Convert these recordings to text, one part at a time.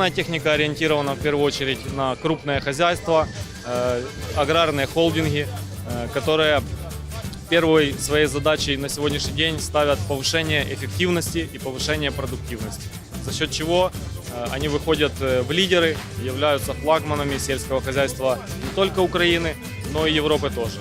Данная техника ориентирована в первую очередь на крупное хозяйство, э, аграрные холдинги, э, которые первой своей задачей на сегодняшний день ставят повышение эффективности и повышение продуктивности, за счет чего э, они выходят в лидеры, являются флагманами сельского хозяйства не только Украины, но и Европы тоже.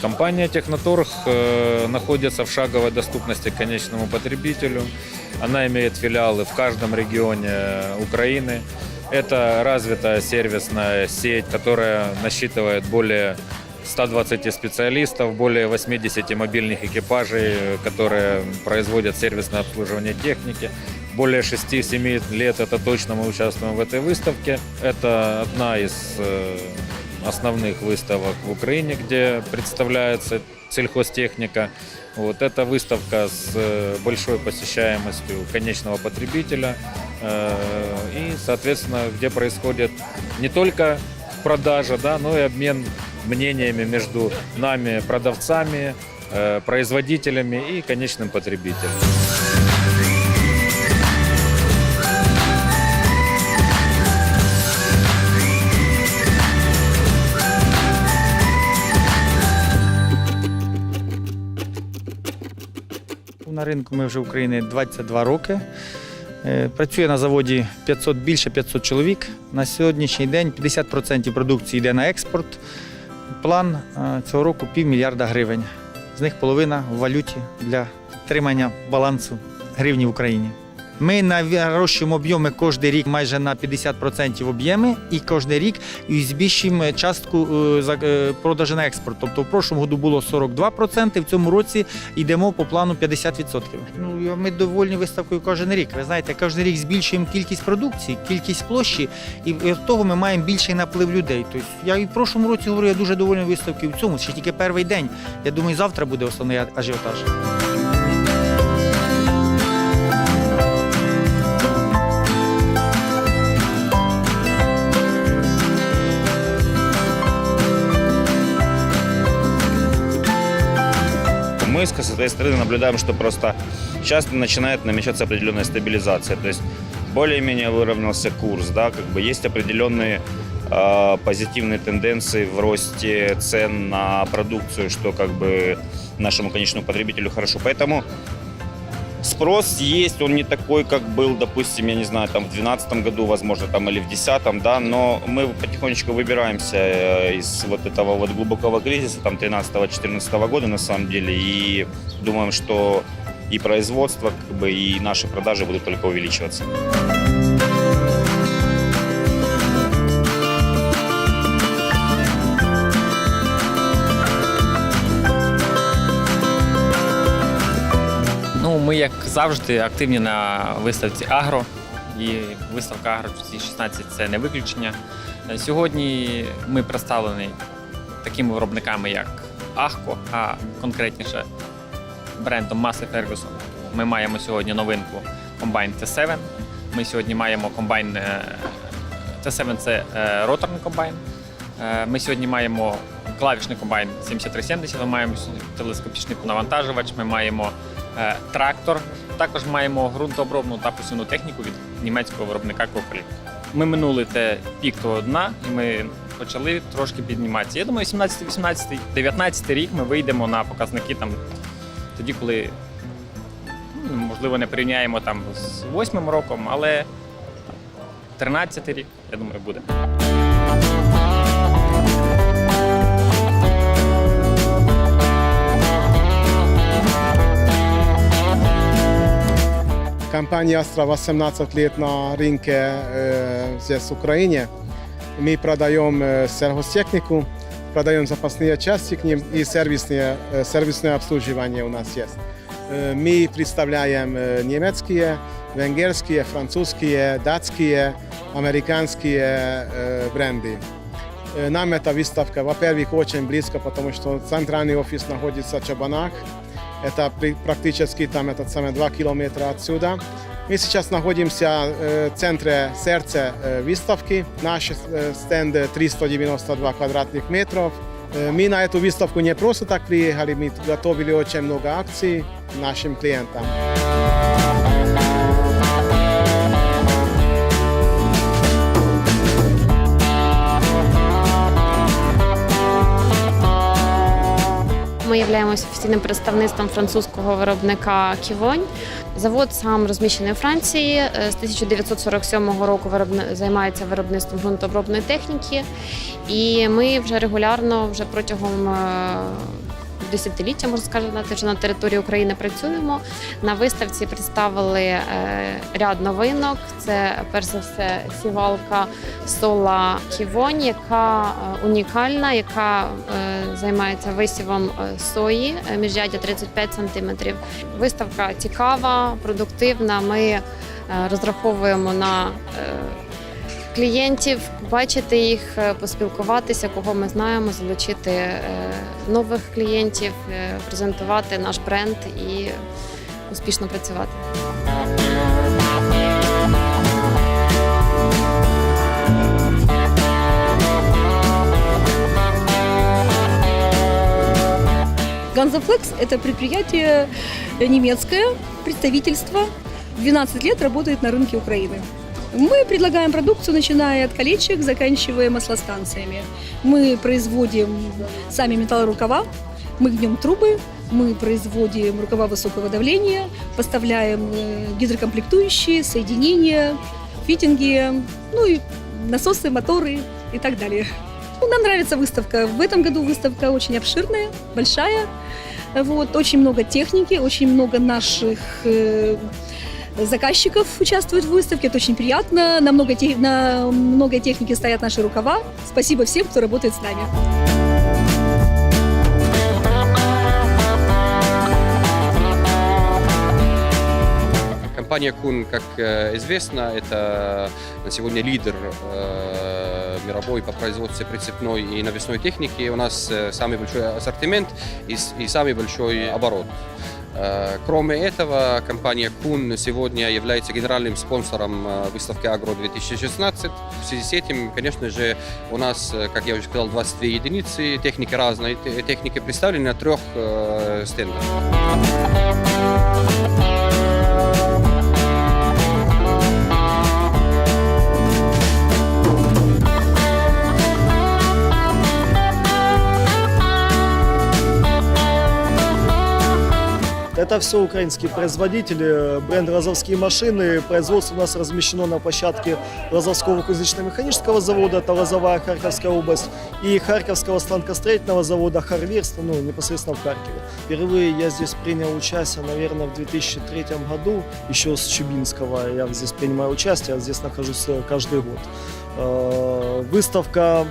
Компания Техноторг э, находится в шаговой доступности к конечному потребителю. Она имеет филиалы в каждом регионе Украины. Это развитая сервисная сеть, которая насчитывает более 120 специалистов, более 80 мобильных экипажей, которые производят сервисное обслуживание техники. Более 6-7 лет это точно мы участвуем в этой выставке. Это одна из э, основных выставок в Украине, где представляется сельхозтехника. Вот эта выставка с э, большой посещаемостью конечного потребителя э, и, соответственно, где происходит не только продажа, да, но и обмен мнениями между нами, продавцами, э, производителями и конечным потребителем. На ринку ми вже в Україні 22 роки. Е, Працює на заводі 500, більше 500 чоловік. На сьогоднішній день 50% продукції йде на експорт. План е, цього року півмільярда гривень. З них половина в валюті для тримання балансу гривні в Україні. Ми нарощуємо об'єми кожен рік майже на 50% об'єми і кожен рік збільшуємо частку е, е, продажу на експорт. Тобто в прошлому году було 42%, в цьому році йдемо по плану 50%. Ну ми довольні виставкою кожен рік. Ви знаєте, кожен рік збільшуємо кількість продукції, кількість площі, і від того ми маємо більший наплив людей. Тобто я і в прошлому році говорю, я дуже довольний виставкою в цьому. Ще тільки перший день. Я думаю, завтра буде основний ажіотаж. Мы с своей стороны наблюдаем, что просто сейчас начинает намечаться определенная стабилизация. То есть более-менее выровнялся курс, да, как бы есть определенные э, позитивные тенденции в росте цен на продукцию, что как бы нашему конечному потребителю хорошо. Поэтому спрос есть, он не такой, как был, допустим, я не знаю, там в 2012 году, возможно, там или в 2010, да, но мы потихонечку выбираемся э, из вот этого вот глубокого кризиса, там 13-14 года на самом деле, и думаем, что и производство, как бы, и наши продажи будут только увеличиваться. Ми, як завжди, активні на виставці Агро. І виставка Агро 2016 це не виключення. Е, Сьогодні ми представлені такими виробниками, як Ахко, а конкретніше брендом Маси Ferguson. Ми маємо сьогодні новинку комбайн T7. Ми сьогодні маємо комбайн е, T7 це е, роторний комбайн. Ми сьогодні маємо клавішний комбайн 7370, ми маємо телескопічний навантажувач, ми маємо трактор. Також маємо ґрунтообробну та посівну техніку від німецького виробника Коколі. Ми минули те пік того дна, і ми почали трошки підніматися. Я думаю, 17, 18, 19 рік ми вийдемо на показники там тоді, коли ну, можливо не порівняємо там з 8 роком, але 13 рік, я думаю, буде. Компания Astra 18 лет на рынке э, здесь в Украине. Мы продаем э, сельхозтехнику, продаем запасные части к ним и сервисные, э, сервисное обслуживание у нас есть. Э, мы представляем э, немецкие, венгерские, французские, датские, американские э, бренды. Э, Нам эта выставка, во-первых, очень близко, потому что центральный офис находится в Чабанах. Это практически там этот самый 2 километра отсюда. Мы сейчас находимся э, в центре сердца э, выставки. Наш стенд 392 квадратных метров. Э, Мы на эту выставку не просто так приехали, мы готовили очень много акций нашим клиентам. Ми являємося офіційним представництвом французького виробника Ківонь. Завод сам розміщений у Франції. Е, З 1947 року виробни- займається виробництвом ґрунтообробної техніки. І ми вже регулярно, вже протягом е, десятиліття, можна сказати, вже на території України працюємо. На виставці представили е, ряд новинок. Це перш за все сівалка Сола Ківонь, яка е, унікальна, яка е, займається висівом сої міжряддя 35 см. Виставка цікава, продуктивна. Ми розраховуємо на клієнтів, бачити їх, е, поспілкуватися, кого ми знаємо, залучити е, нових клієнтів, е, презентувати наш бренд і успішно працювати. Ганзафлекс – это предприятие немецкое, представительство. 12 лет работает на рынке Украины. Мы предлагаем продукцию, начиная от колечек, заканчивая маслостанциями. Мы производим сами металлорукава, мы гнем трубы, мы производим рукава высокого давления, поставляем э, гидрокомплектующие, соединения, фитинги, ну и насосы, моторы и так далее. Ну, Нам нравится выставка. В этом году выставка очень обширная, большая. Вот, очень много техники, очень много наших э, заказчиков участвуют в выставке. Это очень приятно. На много, те- на много техники стоят наши рукава. Спасибо всем, кто работает с нами. Компания Кун, как э, известно, это на сегодня лидер э, мировой по производству прицепной и навесной техники. У нас э, самый большой ассортимент и, и самый большой оборот. Э, Кроме этого, компания Кун сегодня является генеральным спонсором э, выставки Агро-2016. В связи с этим, конечно же, у нас, э, как я уже сказал, 22 единицы техники разной те- техники представлены на трех стендах. Это все украинские производители, бренд «Розовские машины». Производство у нас размещено на площадке Розовского кузнечно-механического завода, это Лозовая, Харьковская область, и Харьковского станкостроительного завода «Харвирст», ну, непосредственно в Харькове. Впервые я здесь принял участие, наверное, в 2003 году, еще с Чубинского я здесь принимаю участие, я здесь нахожусь э, каждый год. Э, Выставка,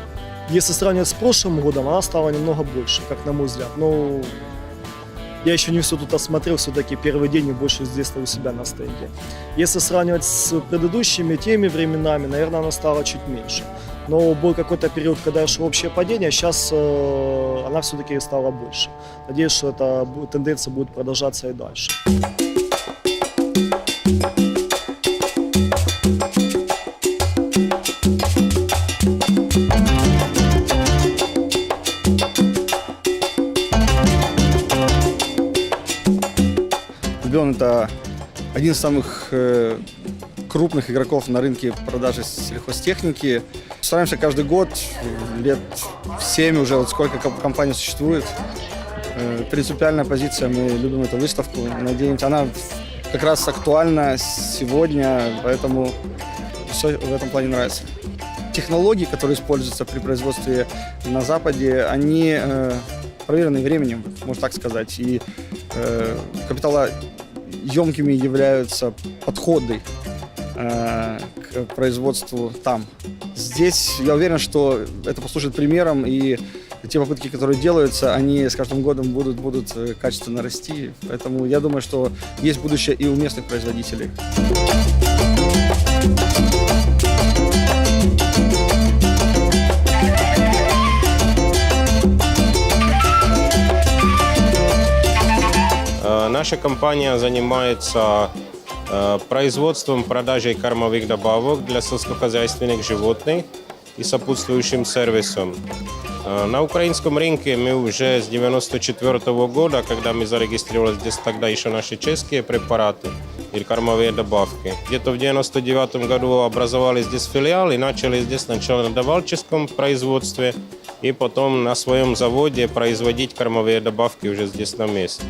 если сравнивать с прошлым годом, она стала немного больше, как на мой взгляд. Ну, я еще не все тут осмотрел, все-таки первый день и больше здесь у себя на стенде. Если сравнивать с предыдущими теми временами, наверное, она стала чуть меньше. Но был какой-то период, когда шло общее падение, сейчас э, она все-таки стала больше. Надеюсь, что эта тенденция будет продолжаться и дальше. Бион это один из самых э, крупных игроков на рынке продажи сельхозтехники. Стараемся каждый год, лет 7 уже, вот сколько комп- компания существует. Э, принципиальная позиция, мы любим эту выставку. Надеемся, она как раз актуальна сегодня, поэтому все в этом плане нравится. Технологии, которые используются при производстве на Западе, они э, проверены временем, можно так сказать. И э, капиталоемкими являются подходы э, к производству там. Здесь я уверен, что это послужит примером, и те попытки, которые делаются, они с каждым годом будут, будут э, качественно расти. Поэтому я думаю, что есть будущее и у местных производителей. Наша компания занимается э, производством, продажей кормовых добавок для сельскохозяйственных животных. и сопутствующим сервисом. Э, На украинском рынке мы уже с 94 года, когда мы зарегистрировались здесь тогда еще наши чешские препараты или кормовые добавки. Где-то в 99 году образовали здесь филиал и начали здесь сначала на давальческом производстве и потом на своем заводе производить кормовые добавки уже здесь на месте.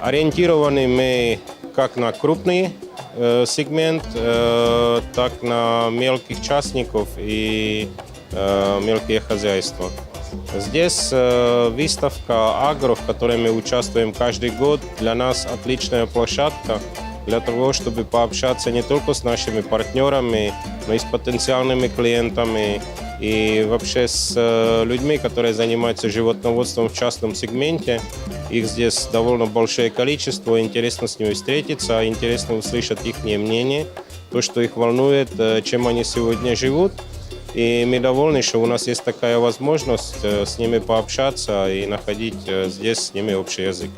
Ориентированы мы как на крупный э, сегмент, э, так на мелких частников и э, мелкие хозяйства. Здесь э, выставка «Агро», в которой мы участвуем каждый год, для нас отличная площадка для того, чтобы пообщаться не только с нашими партнерами, но и с потенциальными клиентами и вообще с э, людьми, которые занимаются животноводством в частном сегменте. Их здесь довольно большое количество, интересно с ними встретиться, интересно услышать их мнение, то, что их волнует, э, чем они сегодня живут. И мы довольны, что у нас есть такая возможность э, с ними пообщаться и находить э, здесь с ними общий язык.